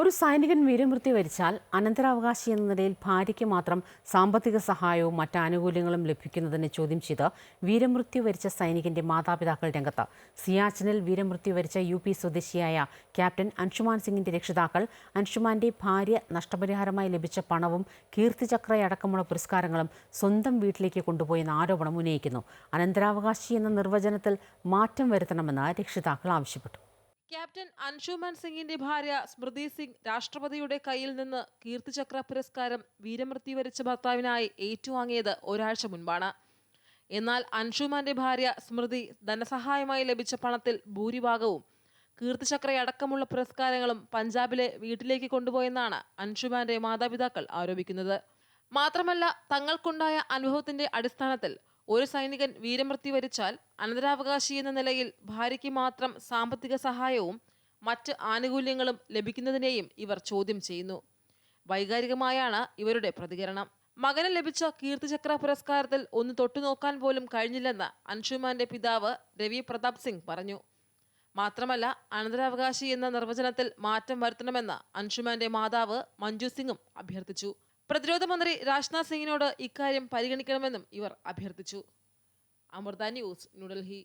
ഒരു സൈനികൻ വീരമൃത്യു വരിച്ചാൽ അനന്തരാവകാശി എന്ന നിലയിൽ ഭാര്യയ്ക്ക് മാത്രം സാമ്പത്തിക സഹായവും മറ്റ് ആനുകൂല്യങ്ങളും ലഭിക്കുന്നതിനെ ചോദ്യം ചെയ്ത് വീരമൃത്യു വരിച്ച സൈനികന്റെ മാതാപിതാക്കൾ രംഗത്ത്. സിയാച്ചിനിൽ വീരമൃത്യു വരിച്ച യു പി സ്വദേശിയായ ക്യാപ്റ്റൻ അൻഷുമാൻ സിംഗിന്റെ രക്ഷിതാക്കൾ അൻഷുമാന്റെ ഭാര്യ നഷ്ടപരിഹാരമായി ലഭിച്ച പണവും കീർത്തിചക്രയടക്കമുള്ള പുരസ്കാരങ്ങളും സ്വന്തം വീട്ടിലേക്ക് കൊണ്ടുപോയെന്ന ആരോപണം ഉന്നയിക്കുന്നു. അനന്തരാവകാശി എന്ന നിർവചനത്തിൽ മാറ്റം വരുത്തണമെന്ന് രക്ഷിതാക്കൾ ആവശ്യപ്പെട്ടു. ക്യാപ്റ്റൻ അൻഷുമൻ സിംഗിന്റെ ഭാര്യ സ്മൃതി സിംഗ് രാഷ്ട്രപതിയുടെ കയ്യിൽ നിന്ന് കീർത്തിചക്ര പുരസ്കാരം വീരമൃത്യു വരിച്ച ഭർത്താവിനായി ഏറ്റുവാങ്ങിയത് ഒരാഴ്ച മുൻപാണ്. എന്നാൽ അൻഷുമാന്റെ ഭാര്യ സ്മൃതി ധനസഹായമായി ലഭിച്ച പണത്തിൽ ഭൂരിഭാഗവും കീർത്തിചക്രയടക്കമുള്ള പുരസ്കാരങ്ങളും പഞ്ചാബിലെ വീട്ടിലേക്ക് കൊണ്ടുപോയെന്നാണ് അൻഷുമാന്റെ മാതാപിതാക്കൾ ആരോപിക്കുന്നത്. മാത്രമല്ല തങ്ങൾക്കുണ്ടായ അനുഭവത്തിന്റെ അടിസ്ഥാനത്തിൽ ഒരു സൈനികൻ വീരമൃത്യു വരിച്ചാൽ അനന്തരാവകാശി എന്ന നിലയിൽ ഭാര്യയ്ക്ക് മാത്രം സാമ്പത്തിക സഹായവും മറ്റ് ആനുകൂല്യങ്ങളും ലഭിക്കുന്നതിനെയും ഇവർ ചോദ്യം ചെയ്യുന്നു. വൈകാരികമായാണ് ഇവരുടെ പ്രതികരണം. മകന് ലഭിച്ച കീർത്തിചക്ര പുരസ്കാരത്തിൽ ഒന്ന് തൊട്ടുനോക്കാൻ പോലും കഴിഞ്ഞില്ലെന്ന് അൻഷുമാന്റെ പിതാവ് രവി പ്രതാപ് സിംഗ് പറഞ്ഞു. മാത്രമല്ല അനന്തരാവകാശി എന്ന നിർവചനത്തിൽ മാറ്റം വരുത്തണമെന്ന് അൻഷുമാന്റെ മാതാവ് മഞ്ജു സിംഗും അഭ്യർത്ഥിച്ചു. പ്രതിരോധ മന്ത്രി രാജ്നാഥ് സിംഗിനോട് ഇക്കാര്യം പരിഗണിക്കണമെന്നും ഇവർ അഭ്യർത്ഥിച്ചു. അമൃത ന്യൂസ് ന്യൂഡൽഹി.